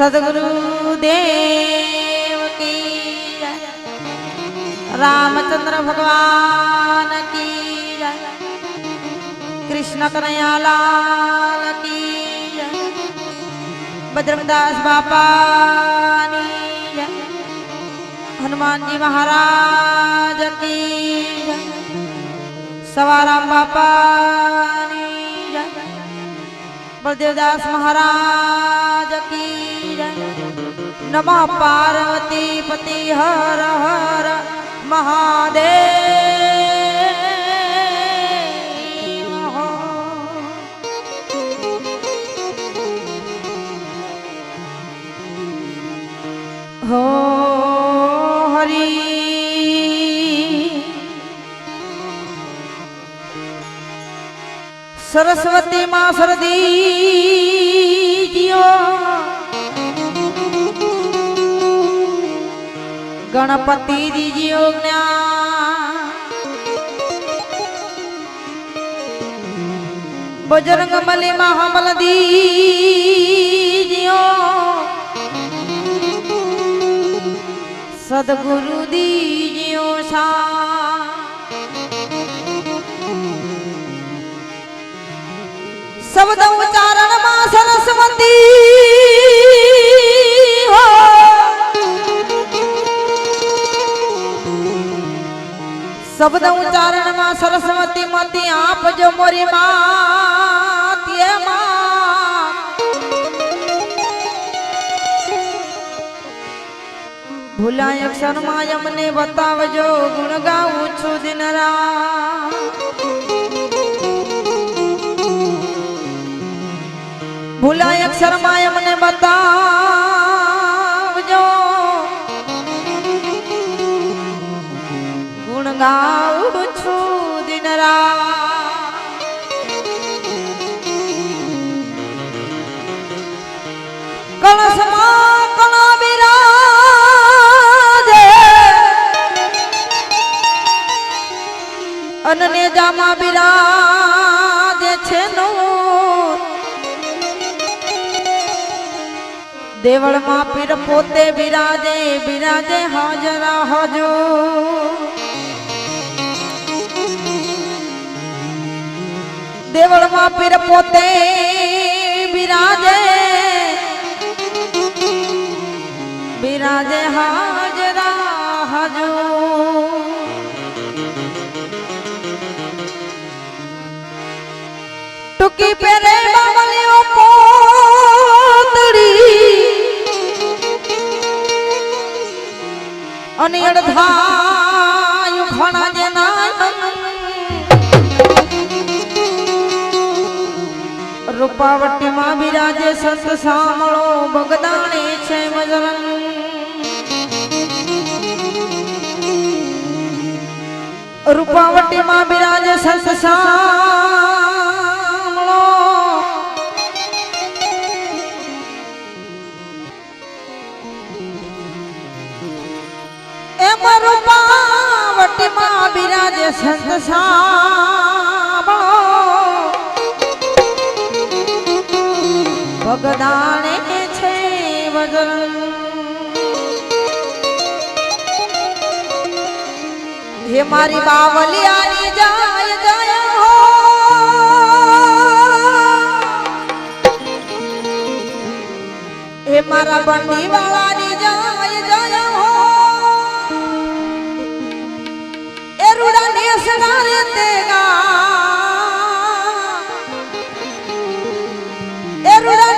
સદગુરુ દેવ કી જય રામચંદ્ર ભગવાન કી જય કૃષ્ણ કનૈયાલાલ કી જય બજરંગદાસ બાપાની જય હનુમાનજી મહારાજ કી બળદેવદાસ મહારાજ કી નમઃ પાર્વતી પતિ હર હર મહાદેવ. હો સરસ્વતી માં સરદી ગણપતિ દીજીઓ જ્ઞાન. બજરંગમાં હમલ દીજીઓ સદગુરુ દીજીઓ શા શબ્દ ઉચ્ચારણમાં સરસ્વતી હો. શબ્દ ઉચ્ચારણમાં સરસ્વતી મતી આપજો મોરી માં તે માં. ભૂલાય અક્ષરમાં અમને બતાવજો ગુણ ગાઉં છું દિન રાત ભૂલાય અક્ષર મને બતાવજો. ગુણ ગાઉં છું દિન કળશમાં કળા બિરાજે અનને જામા બિરાજે દેવળમાં પીર પોતે બિરાજે બિરાજે હાજરા હજો. દેવળમાં પીર પોતે બિરાજે બિરાજે હાજરા હજો. ટૂંકી પહેરે અને અડધાયું ખણા જેના રૂપાવટીમાં બિરાજે સંત સાંભળો બગદાણે છે મજરંગ. રૂપાવટીમાં બિરાજે સંત સાંભળો એમ રૂપાવટીમાં બિરાજે સંત સાંભળો. ભગદાણે છે વજન. હે મારી બાવલિયાની જાય જાય હો. હે મારા બંડી વાળાની રૂડા નેસના રે તેગા એરુડા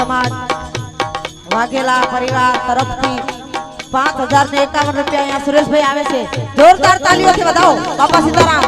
સમાજ વાઘેલા પરિવાર તરફથી પાંચ હજાર ને એકાવન રૂપિયા અહીંયા સુરેશભાઈ આવે છે. જોરદાર તાલીઓથી બતાવો બાપા સીતારામ.